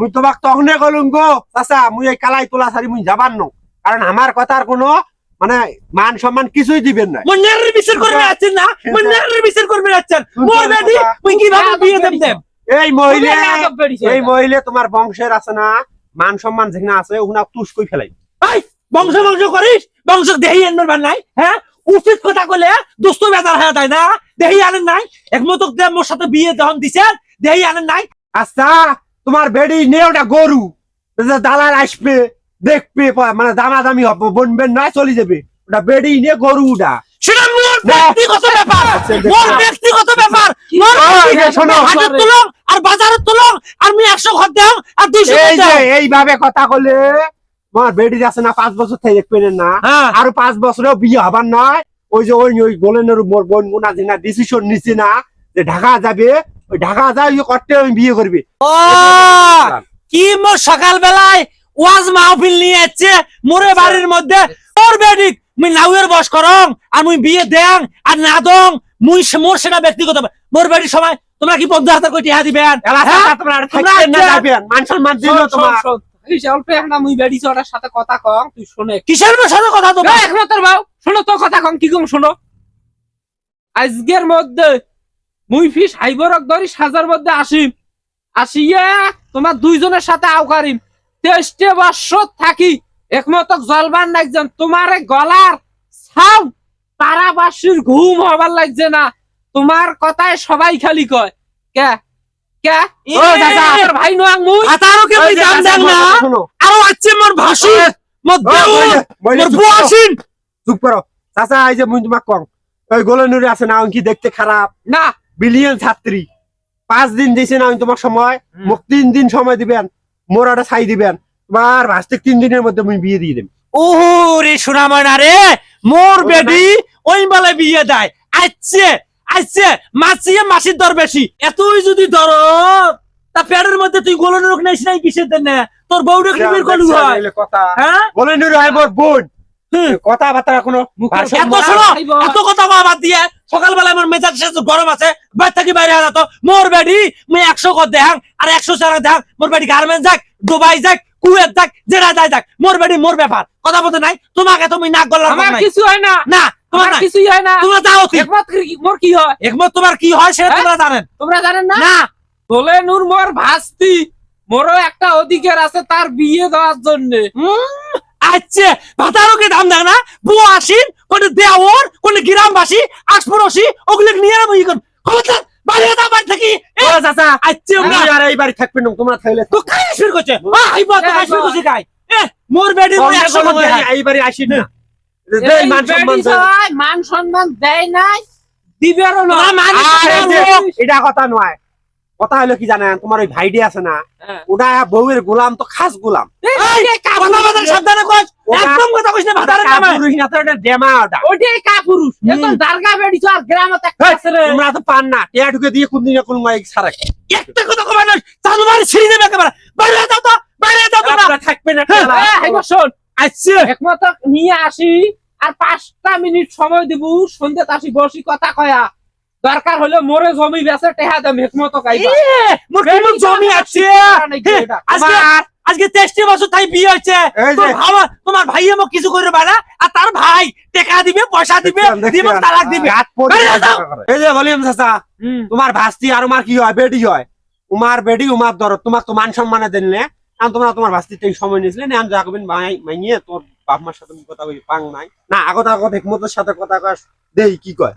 মুই তোমাক তখনে কলুম গো চাচা মুই এই কালাই তোলা সারি মুই যাবার ন। কারণ আমার কথার কোনো মানে মান সম্মান কিছুই দিবেন না মন্নারের বিচার করবে আছেন না? মন্নারের বিচার করবে আছেন। মোর বেটি মুই কীভাবে বিয়ে দেব দেব এই মহিলা এই। মহিলা তোমার বংশের আছে না মান সম্মান যেখানে আছে ওখানে তুষ কই ফেলাই এই বংশ বংশ করিস বংশ দেহি এন্নর বান নাই হ্যাঁ উচিত কথা কলে দুষ্ট বেজার হয়ে যায় না। দেহি আনেন নাই। একমত মোর সাথে বিয়ে যখন দিছেন দেহি আনেন নাই। আচ্ছা তোমার বেডি নিয়ে ওটা গরু। দালাল আসবে দেখবে মানে দামাদামি হবে বনবেন না চলে যাবে। ওটা বেডি নিয়ে গরু ওটা সেটা মোর ব্যক্তিগত ব্যাপার। আচ্ছা, মোর ব্যক্তিগত ব্যাপার। মোর এই যে শোনো। হাটের তুলং আর বাজারের তুলং আর আমি একশো ঘর দাম আর দুইশো এই যে এইভাবে কথা বলে তোমার বেডি আছে না পাঁচ বছর থেকে দেখবেন না। হ্যাঁ। আরও পাঁচ বছরেও বিয়ে হবার নয়। ওই যে ওই ওই গোলেনের মোর বোন গুনা যে না ডিসিশন নিছে না যে ঢাকা যাবে ওই ঢাকা যাই করতে আমি বিয়ে করবি। ও কি মোর সকাল বেলায় ওয়াজ মাহফিল নিয়ে যাচ্ছে মোরে বাড়ির মধ্যে তোর বেডিক মুই নাউয়ের বস করং আর মুই বিয়ে দেং আর না দং মুই মোর সেটা ব্যক্তিগত মোর বাড়ির সময় তোমরা কি বন্ধু হাতে কই টিহা দিবেন মান সম্মান দিল তোমার। সাথে কথা কম তুই শোনে। কিসের সাথে কথা তো বাউ শোনো তো কথা কম কি কম শোনো। আজকের মধ্যে মুই ফিস হাইবরক ধরি সাজার মধ্যে আসিম। আসিয়া তোমার দুইজনের সাথে আউকারিম তেইশটে থাকি একমত জলবান লাগছেন তোমার গলার ছাউ তারাবাসীর ঘুম হবার লাগছে না। তোমার কথায় সবাই খালি কয় কে? কে? ও দাদা। তোর ভাই নোয়াং মুই? হাতারও কে মুই দাম দেন না। আরও আছে মোর ভাসি মোর মোর চুপ করো, চুপ করো। চাচা এই যে মুই তোমাক ওই গোলনুরি আছে না কি দেখতে খারাপ। না বিলিয়ন ছাত্রী। পাঁচ দিন দিয়েছে না আমি তোমার সময়। মোক তিন দিন সময় দিবেন মোর ওটা ছাই দিবেন। তোমার ভাস্তিক তিন দিনের মধ্যে মুই বিয়ে দিয়ে দেব ও রে সোনাময়না রে মোর বেডি ওই বেলায় বিয়ে দেয়। আচ্ছে আচ্ছে মাছিয়ে মাসির দর বেশি এতই যদি দর তা পেটের মধ্যে তুই গোলন রোগ নাইস নাই কিসের দেন তোর বউটা কি বের করলু হয়। কথা হ্যাঁ গোলনুরি হয় মোর বোন। হুম। কথা বার্তা কোনো এত শোনো এত কথা বাদ দিয়ে সকালবেলা আমার মেজাজ শেষ গরম আছে বাইর থাকি বাইরে হারা তো। মোর বেডি মুই একশো কর দেখাং আর একশো চার দেখাং মোর বেডি গার্মেন্ট যাক দুবাই যাক কুয়েত যাক জেরা যায় যাক মোর বেডি মোর ব্যাপার। কথা বলতে নাই? তোমাকে তুমি নাক গলার আমার কিছু হয় না। না তোমার আমার কিছুই হয় না। তোমরা যাও ঠিক কি- মোর কি হয়? একমত তোমার কি হয় সেটা হ্যাঁ? তোমরা জানেন। তোমরা জানেন না? না। তোলে নূর মোর ভাস্তি। মোরও একটা অধিকার আছে তার বিয়ে দেওয়ার জন্য। আচ্ছা ভাতারও দাম দেখ না। বুয়া আসিন কোন দেওর কোন গ্রামবাসী আশপড়শি ওগুলো নিয়ে আমি ই করব। খবরদার বাইরে দাও বাড়ি থাকি? চাচা আমি আর এই বাড়ি থাকবেন না তোমরা থাকলে তো খাই শুরু করছে? আই বল তো খাই শুরু করছে খাই মোর বেডি মোর একশো মধ্যে এই বাড়ি আসি না। এই মান সম্মান মান সম্মান দেয় নাই। দিবেরও না এটা কথা নয়। কথা হলো কি জানেন? তোমার ওই ভাইডি আছে না হ্যাঁ। ওটা বউয়ের গোলাম তো খাস গোলাম। একমাত্র নিয়ে আসি আর পাঁচটা মিনিট সময় দিব সন্ধ্যে আসি বসি কথা কয়া। দরকার হলে মোরে জমি বেচে টেহা দাম একমত গাইবা এ, মোর জমি আছে? এটা? আজকে আজকে তেইশটি বছর তাই বিয়ে হয়েছে। তোমার ভাই আমাকে কিছু করে পারে আর তার ভাই টাকা দিবে পয়সা দিবে দিব তালাক দিবে। এই যে বলিম চাচা তোমার ভাস্তি আর উমার কি হয়? বেডি হয়। উমার বেডি উমার দর তোমার তো মান সম্মানে দিলে কারণ তোমরা তোমার ভাস্তির থেকে সময় নিয়েছিলে না আমি যাকবেন ভাই মাইয়ে তোর বাপ মার সাথে কথা কই পাং নাই। না আগত আগত একমতের সাথে কথা কয় দেই কি কয়।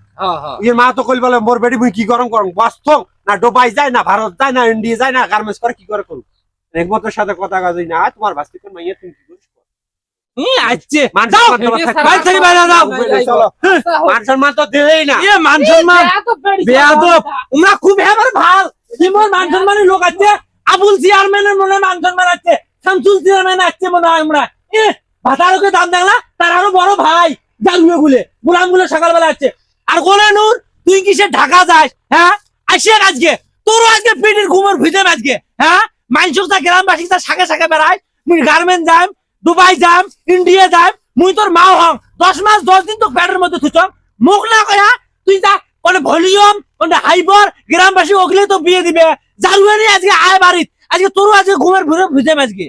ইয়ে মা তো কইল বলে মোর বেডি মুই কি গরম করম বস্ত না ডোবাই যায় না ভারত যায় না ইন্ডিয়া যায় না গার্মেন্টস করে কি করে করুক? একমতের সাথে কথা কয় না তোমার ভাস্তি কোন মাইয়ে তুমি কি করিস আচ্ছা। মান। মান ইয়ে মান খুব ভালো। মান সম্মানের লোক আছে। আবুল চেয়ারম্যানের মনে হয় মান সম্মান আছে। শামসুল চেয়ারম্যান আছে মনে হয় আমরা এ ভাতারকে দাম দেখলা? তার আরও বড় ভাই। জানবে বলে গোলামগুলো সকালবেলা আছে আর গোলে নূর, তুই কিসে ঢাকা যাস? হ্যাঁ? আসিয়া আজকে। তোরও আজকে পেটের ঘুমের ভিতরে আজকে। হ্যাঁ? মাইনসুক তা গ্রামবাসী তার শাখা শাখা বেড়ায়। মুই গার্মেন্ট যাম, দুবাই যাম, ইন্ডিয়া যাম, মুই তোর মাও হং দশ মাস, দশ দিন তো পেটের মধ্যে থুচম মুখ না কয়া, তুই যা কোন ভলিউম কোন হাইবার, গ্রামবাসী ওগুলো তো বিয়ে দিবে। জানুয়ারি আজকে আয় বাড়িত। আজকে তোরও আজকে ঘুমের ভিড়ে ভিজে আজকে।